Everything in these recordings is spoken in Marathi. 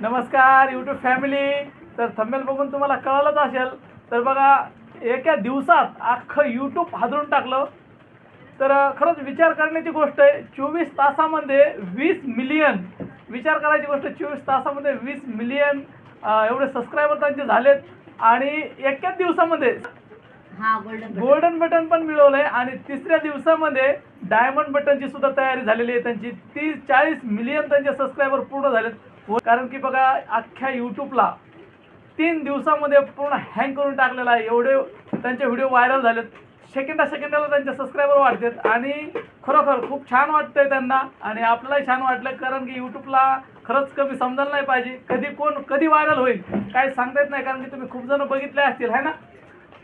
नमस्कार यूट्यूब फॅमिली तर थंबेल बघून तुम्हाला कळालंच असेल. तर बघा एका दिवसात अख्खं यूट्यूब हादरून टाकलं. तर खरंच विचार करण्याची गोष्ट आहे चोवीस तासामध्ये वीस मिलियन विचार करायची गोष्ट चोवीस तासामध्ये वीस मिलियन एवढे सबस्क्रायबर त्यांचे झालेत. आणि एकाच दिवसामध्ये हा गोल्डन बटन पण मिळवलंय. आणि तिसऱ्या दिवसामध्ये डायमंड बटनची सुद्धा तयारी झालेली आहे त्यांची. तीस चाळीस मिलियन त्यांचे सबस्क्रायबर पूर्ण झालेत. कारण की बघा अख्ख्या यूट्यूबला तीन दिवसामध्ये पूर्ण हँग करून टाकलेला आहे. एवढे त्यांचे व्हिडिओ व्हायरल झालेत. सेकंदा सेकंदाला त्यांचे सबस्क्रायबर वाढतात आणि खरोखर खूप छान वाटतंय त्यांना आणि आपल्यालाही छान वाटलं कारण की यूट्यूबला खरंच कमी समजायला नाही पाहिजे. कधी कोण कधी व्हायरल होईल काही सांगता येत नाही कारण की तुम्ही खूप जण बघितले असतील है ना?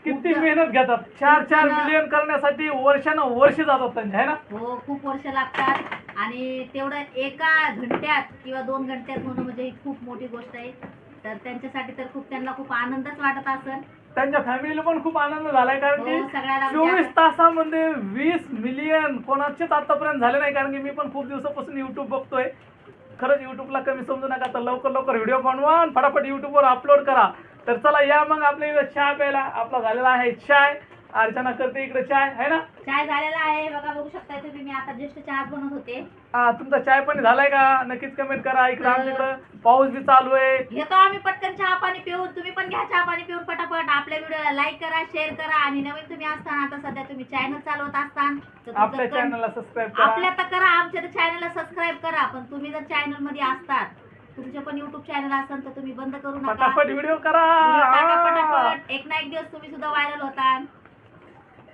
किती मेहनत घेतात. चार चार मिलियन करण्यासाठी वर्षानं वर्ष जातात त्यांचे है ना? हो खूप वर्ष लागतात. आणि तेवढं एका घंट्यात किंवा दोन घंट्यात होणं म्हणजे ही खूप मोठी गोष्ट आहे. तर त्यांच्यासाठी तर खूप त्यांना खूप आनंदच वाटत असेल. त्यांच्या फॅमिलीला पण खूप आनंद झालाय कारण हो, की सगळ्याला म्हणजे चोवीस तासामध्ये वीस मिलियन कोणाचेच आतापर्यंत झाले नाही कारण की मी पण खूप दिवसापासून युट्यूब बघतोय. खरंच युट्यूबला कमी समजू नका तर लवकर लवकर व्हिडिओ बनवा आणि फटाफट युट्यूबवर अपलोड करा. तर चला या मग आपल्या इकडे चहा प्यायला. आपला झालेला आहे चाय अर्चना करते इकडे चाय आहे ना? चाय झालेला आहे बघा बघू शकताय तुम्ही. मी आता जस्ट चहा बनवत होते. हा तुमचा चाय पाणी झालाय का? नक्कीच कमेंट करा इकडे आमच्या इकडं पाऊस बी चालू आहे. घेतो आम्ही पटकन चहा पाणी पिऊन. तुम्ही पण घ्या चहा पाणी पिऊन पटापट. आपल्या व्हिडिओला लाईक करा शेअर करा. आणि नवीन तुम्ही असताना आता सध्या तुम्ही चॅनल चालवत असताना तुमचं आपल्या चॅनलला सबस्क्राईब आपल्या करा. तर करा. आमच्या तर चॅनलला सबस्क्राईब करा. पण तुम्ही जर चॅनलमध्ये असतात तुमचे पण युट्यूब चॅनल असेल तर तुम्ही बंद करू नका. फटाफट व्हिडिओ करा. हा. पटापट. एक ना एक दिवस तुम्ही सुद्धा व्हायरल होता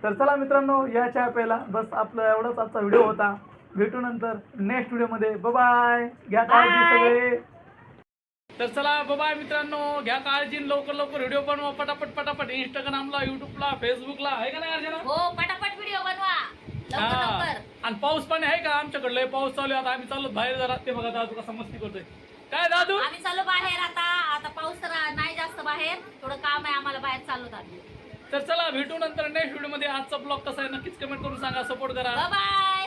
तर चला मित्रांनो या चहा प्यायला बस आपलं एवढाच आजचा व्हिडिओ होता. भेटू नंतर नेक्स्ट व्हिडिओमध्ये बाय घ्या काळजी. सगळे. तर चला बाय मित्रांनो. घ्या काळजी लवकर लवकर व्हिडिओ बनवा. पटापट पटापट. इंस्टाग्रामला युट्यूबला फेसबुकला आहे का नाही हो पटापट व्हिडिओ बनवा. लवकर हा. लवकर. आणि पाऊस पाणी आहे का? आमच्याकडे लय पाऊस चालू आहे. आता आम्ही चाललो बाहेर जरा. ते बघा दादू कसा मस्ती करतोय. काय दादू? आम्ही चाललो बाहेर आता. आता पाऊस तर नाही जास्त बाहेर. थोडं काम आहे आम्हाला बाहेर चाललो आम्ही तर चला भेटू नंतर नेक्स्ट व्हिडिओमध्ये आजचा ब्लॉग कसा आहे नक्कीच कमेंट करून सांगा. सपोर्ट करा. बाय